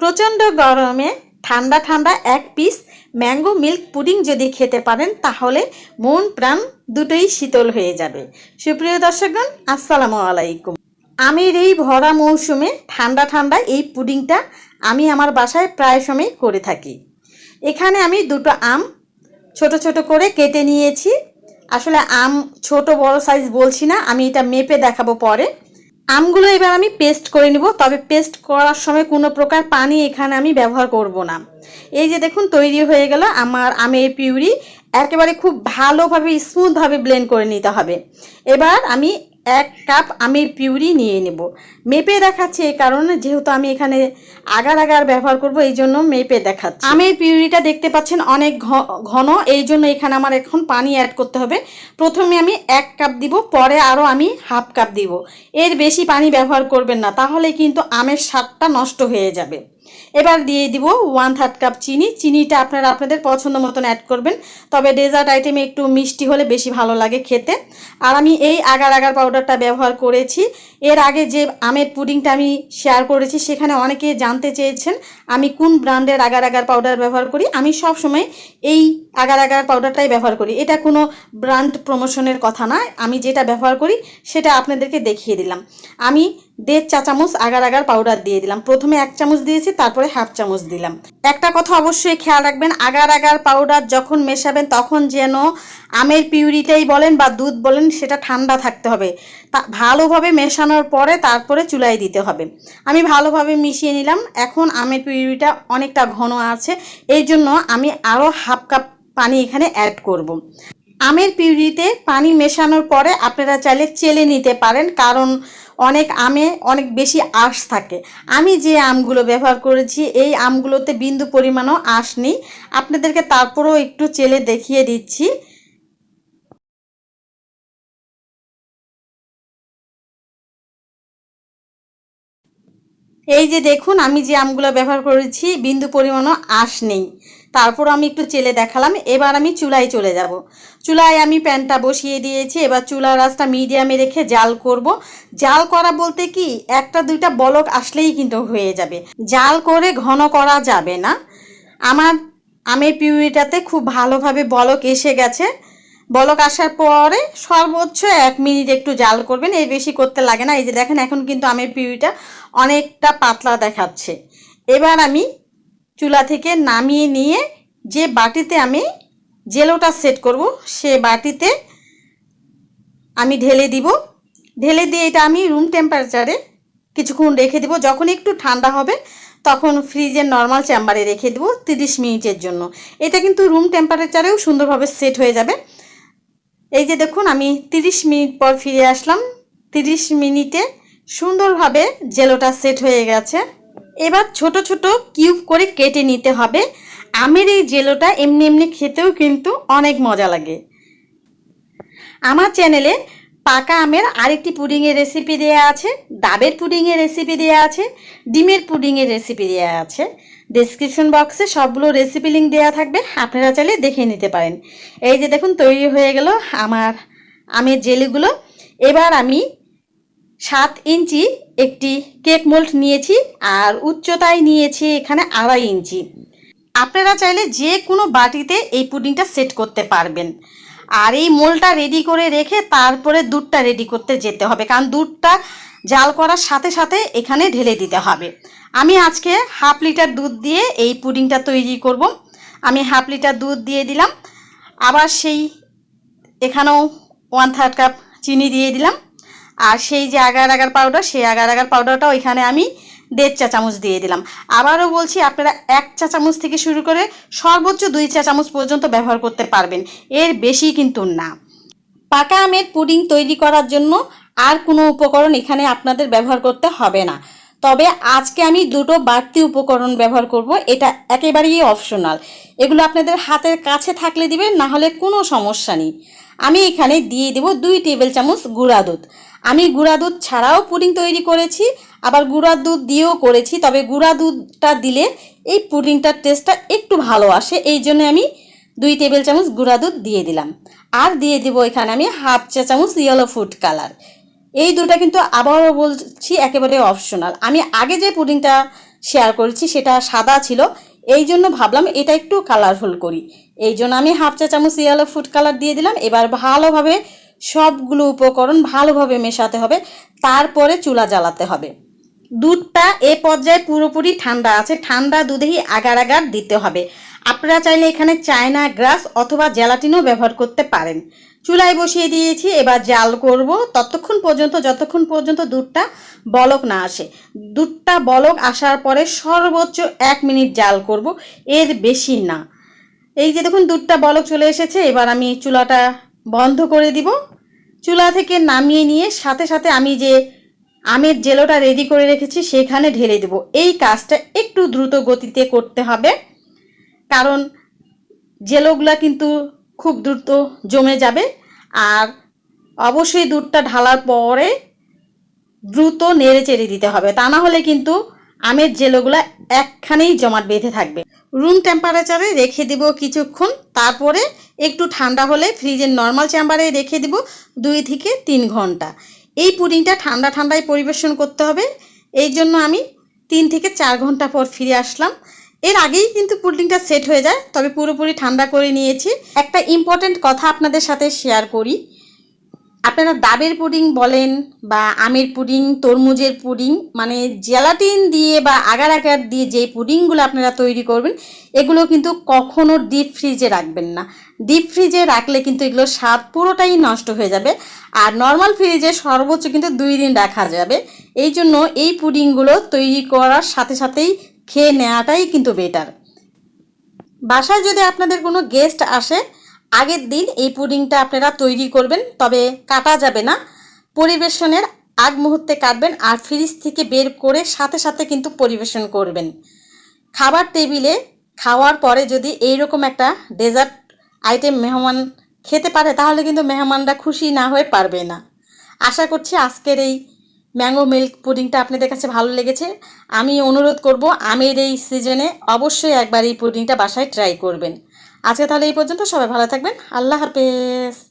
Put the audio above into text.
প্রচণ্ড গরমে ঠান্ডা ঠান্ডা এক পিস ম্যাঙ্গো মিল্ক পুডিং যদি খেতে পারেন, তাহলে মন প্রাণ দুটোই শীতল হয়ে যাবে। সুপ্রিয় দর্শকগণ, আসসালামু আলাইকুম। আমের এই ভরা মৌসুমে ঠান্ডা ঠান্ডা এই পুডিংটা আমি আমার বাসায় প্রায় সময় করে থাকি। এখানে আমি দুটো আম ছোট ছোট করে কেটে নিয়েছি। আসলে আম ছোট বড় সাইজ বলছি না, আমি এটা মেপে দেখাবো পরে। আমগুলো এবার আমি পেস্ট করে নিব। তবে পেস্ট করার সময় কোনো প্রকার পানি এখানে আমি ব্যবহার করব না। এই যে দেখুন, তৈরি হয়ে গেল আমার আমের পিউরি। একেবারে খুব ভালোভাবে স্মুথভাবে ব্লেন্ড করে নিতে হবে। এবার আমি এক কাপ আমের পিউরি নিয়ে নেব। মেপে দেখাচ্ছি এই কারণে, যেহেতু আমি এখানে আগার আগার ব্যবহার করব, এই জন্য মেপে দেখাচ্ছি। আমের পিউরিটা দেখতে পাচ্ছেন অনেক ঘন, এই জন্য এখানে আমার এখন পানি অ্যাড করতে হবে। প্রথমে আমি এক কাপ দিব, পরে আরও আমি হাফ কাপ দিব। এর বেশি পানি ব্যবহার করবেন না, তাহলে কিন্তু আমের স্বাদটা নষ্ট হয়ে যাবে। এবার দিয়ে দিব ওয়ান থার্ড কাপ চিনি। চিনিটা আপনারা আপনাদের পছন্দ মতন অ্যাড করবেন। তবে ডেজার্ট আইটেমে একটু মিষ্টি হলে বেশি ভালো লাগে খেতে। আর আমি এই আগার আগার পাউডারটা ব্যবহার করেছি। এর আগে যে আমের পুডিংটা আমি শেয়ার করেছি, সেখানে অনেকে জানতে চেয়েছেন, আমি কোন ব্র্যান্ডের আগার আগার পাউডার ব্যবহার করি। আমি সব সময় এই আগার আগার পাউডারটাই ব্যবহার করি। এটা কোনো ব্র্যান্ড প্রমোশনের কথা না। আমি যেটা ব্যবহার করি, সেটা আপনাদেরকে দেখিয়ে দিলাম। আমি দেড় চা চামচ আগার আগার পাউডার দিয়ে দিলাম। প্রথমে এক চামচ দিয়েছি, তারপরে হাফ চামচ দিলাম। একটা কথা অবশ্যই খেয়াল রাখবেন, আগার আগার পাউডার যখন মেশাবেন তখন যেন আমের পিউরিটাই বলেন বা দুধ বলেন, সেটা ঠান্ডা থাকতে হবে। তা ভালোভাবে মেশানোর পরে তারপরে চুলায় দিতে হবে। আমি ভালোভাবে মিশিয়ে নিলাম। এখন আমের পিউরিটা অনেকটা ঘন আছে, এই জন্য আমি আরও হাফ কাপ পানি এখানে অ্যাড করব। আমের পিউরিতে পানি মেশানোর পরে আপনারা চাইলে চেলে নিতে পারেন, কারণ অনেক আমে অনেক বেশি আঁশ থাকে। আমি যে আমগুলো ব্যবহার করেছি, এই আমগুলোতে বিন্দু পরিমাণও আঁশ নেই। আপনাদেরকে তারপরেও একটু চেলে দেখিয়ে দিচ্ছি। এই যে দেখুন, আমি যে আমগুলো ব্যবহার করেছি, বিন্দু পরিমাণও আঁশ নেই। তারপর আমি একটু চেলে দেখালাম, এবার আমি চুলায় চলে যাব। চুলায় আমি প্যানটা বসিয়ে দিয়েছি, এবার চুলার আঁচটা মিডিয়ামে রেখে জাল করব। জাল করা বলতে কি, একটা দুইটা বলক আসলেই কিন্তু হয়ে যাবে। জাল করে ঘন করা যাবে না। আমার আমের পিউরিটাতে খুব ভালোভাবে বলক এসে গেছে। বলক আসার পরে সর্বোচ্চ এক মিনিট একটু জাল করবেন, এর বেশি করতে লাগে না। এই যে দেখেন, এখন কিন্তু আমের পিউরিটা অনেকটা পাতলা দেখাচ্ছে। এবার আমি চুলা থেকে নামিয়ে নিয়ে যে বাটিতে আমি জেলোটা সেট করব, সে বাটিতে আমি ঢেলে দিব। ঢেলে দিয়ে এটা আমি রুম টেম্পারেচারে কিছুক্ষণ রেখে দিব। যখন একটু ঠান্ডা হবে, তখন ফ্রিজের নর্মাল চেম্বারে রেখে দেবো তিরিশ মিনিটের জন্য। এটা কিন্তু রুম টেম্পারেচারেও সুন্দরভাবে সেট হয়ে যাবে। এই যে দেখুন, আমি তিরিশ মিনিট পর ফিরে আসলাম। তিরিশ মিনিটে সুন্দরভাবে জেলোটা সেট হয়ে গেছে। এবার ছোট ছোট কিউব করে কেটে নিতে হবে। আমের এই জেলোটা এমনি এমনি খেতেও কিন্তু অনেক মজা লাগে। আমার চ্যানেলে পাকা আমের আরেকটি পুডিংয়ের রেসিপি দেওয়া আছে, ডাবের পুডিংয়ের রেসিপি দেওয়া আছে, ডিমের পুডিংয়ের রেসিপি দেওয়া আছে। ডেসক্রিপশন বক্সে সবগুলো রেসিপি লিঙ্ক দেওয়া থাকবে, আপনারা চাইলে দেখে নিতে পারেন। এই যে দেখুন, তৈরি হয়ে গেল আমার আমের জেলিগুলো। এবার আমি সাত ইঞ্চি একটি কেক মোল্ড নিয়েছি আর উচ্চতায় নিয়েছি এখানে আড়াই ইঞ্চি। আপনারা চাইলে যে কোনো বাটিতে এই পুডিংটা সেট করতে পারবেন। আর এই মোলটা রেডি করে রেখে তারপরে দুধটা রেডি করতে যেতে হবে, কারণ দুধটা জাল করার সাথে সাথে এখানে ঢেলে দিতে হবে। আমি আজকে হাফ লিটার দুধ দিয়ে এই পুডিংটা তৈরি করব। আমি হাফ লিটার দুধ দিয়ে দিলাম। আবার সেই এখানেও ওয়ান থার্ড কাপ চিনি দিয়ে দিলাম। আর সেই যে আগার আগার পাউডার সেই আগার আগার পাউডারটাও এখানে আমি দেড় চা চামচ দিয়ে দিলাম। আবারও বলছি, আপনারা এক চা চামচ থেকে শুরু করে সর্বোচ্চ দুই চা চামচ পর্যন্ত ব্যবহার করতে পারবেন। এর বেশি কিন্তু না। পাকা আমের পুডিং তৈরি করার জন্য আর কোনো উপকরণ এখানে আপনাদের ব্যবহার করতে হবে না। তবে আজকে আমি দুটো বাড়তি উপকরণ ব্যবহার করব। এটা একেবারেই অপশনাল এগুলো আপনাদের হাতের কাছে থাকলে দিবেন, না হলে কোনো সমস্যা নেই। আমি এখানে দিয়ে দেব দুই টেবিল চামচ গুঁড়া দুধ। আমি গুঁড়া দুধ ছাড়াও পুডিং তৈরি করেছি, আবার গুঁড়া দুধ দিয়েও করেছি, তবে গুঁড়া দুধটা দিলে এই পুডিংটার টেস্টটা একটু ভালো আসে, এই জন্য আমি দুই টেবিল চামচ গুঁড়া দুধ দিয়ে দিলাম। আর দিয়ে দিব এখানে আমি হাফ চা চামচ ইয়েলো ফুড কালার এই দুটা কিন্তু আবারও বলছি একেবারে অপশনাল আমি আগে যে পুডিংটা শেয়ার করেছি সেটা সাদা ছিল, এই জন্য ভাবলাম এটা একটু কালারফুল করি। এই জন্য আমি হাফ চা চামচ ইয়েলো ফুড কালার দিয়ে দিলাম, এবার ভালোভাবে সবগুলো উপকরণ ভালোভাবে মেশাতে হবে, তারপরে চুলা জ্বালাতে হবে। দুধটা এ পর্যায়ে পুরোপুরি ঠান্ডা আছে, ঠান্ডা দুধেই আগার আগার দিতে হবে। আপনারা চাইলে এখানে চায়না গ্রাস অথবা জেলাটিনও ব্যবহার করতে পারেন। চুলায় বসিয়ে দিয়েছি, এবার জাল করব। ততক্ষণ পর্যন্ত, যতক্ষণ পর্যন্ত দুধটা বলক না আসে। দুধটা বলক আসার পরে সর্বোচ্চ এক মিনিট জাল করব, এর বেশি না। এই যে দেখুন, দুধটা বলক চলে এসেছে, এবার আমি চুলাটা বন্ধ করে দিব। চুলা থেকে নামিয়ে নিয়ে সাথে সাথে আমি যে আমের জেলোটা রেডি করে রেখেছি, সেখানে ঢেলে দেব। এই কাজটা একটু দ্রুত গতিতে করতে হবে। কারণ জেলোগুলা কিন্তু খুব দ্রুত জমে যাবে। আর অবশ্যই দুধটা ঢালার পরে দ্রুত নেড়ে চেড়ে দিতে হবে। তা না হলে কিন্তু আমের জেলোগুলা একখানেই জমাট বেঁধে থাকবে। রুম টেম্পারেচারে রেখে দিব কিছুক্ষণ, তারপরে একটু ঠান্ডা হলে ফ্রিজের নর্মাল চেম্বারে রেখে দিব দুই থেকে তিন ঘণ্টা। এই পুডিংটা ঠান্ডা ঠান্ডায় পরিবেশন করতে হবে। এই জন্য আমি তিন থেকে চার ঘণ্টা পর ফিরে আসলাম। এর আগেই কিন্তু পুডিংটা সেট হয়ে যায়, তবে পুরোপুরি ঠান্ডা করে নিয়েছি। একটা ইম্পর্ট্যান্ট কথা আপনাদের সাথে শেয়ার করি। আপনারা ডাবের পুডিং বলেন বা আমের পুডিং, তরমুজের পুডিং মানে জেলাটিন দিয়ে বা আগার আগার দিয়ে যে পুডিংগুলো আপনারা তৈরি করবেন, এগুলো কিন্তু কখনো ডিপ ফ্রিজে রাখবেন না। ডিপ ফ্রিজে রাখলে কিন্তু এগুলো স্বাদ পুরোটাই নষ্ট হয়ে যাবে। আর নর্মাল ফ্রিজে সর্বোচ্চ কিন্তু দুই দিন রাখা যাবে। এই জন্য এই পুডিংগুলো তৈরি করার সাথে সাথেই খেয়ে নেওয়াটাই কিন্তু বেটার বাসায় যদি আপনাদের কোনো গেস্ট আসে আগের দিন এই পুডিংটা আপনারা তৈরি করবেন, তবে কাটা যাবে না। পরিবেশনের আগ মুহূর্তে কাটবেন আর ফ্রিজ থেকে বের করে সাথে সাথে কিন্তু পরিবেশন করবেন। খাবার টেবিলে খাওয়ার পরে যদি এইরকম একটা ডেজার্ট আইটেম মেহমান খেতে পারে, তাহলে কিন্তু মেহমানরা খুশি না হয়ে পারবে না। আশা করছি আজকের এই ম্যাঙ্গো মিল্ক পুডিংটা আপনাদের কাছে ভালো লেগেছে। আমি অনুরোধ করব, আমের এই সিজনে অবশ্যই একবার এই পুডিংটা বাসায় ট্রাই করবেন। আজকে তাহলে এই পর্যন্ত সবাই ভালো থাকবেন। আল্লাহ হাফেজ।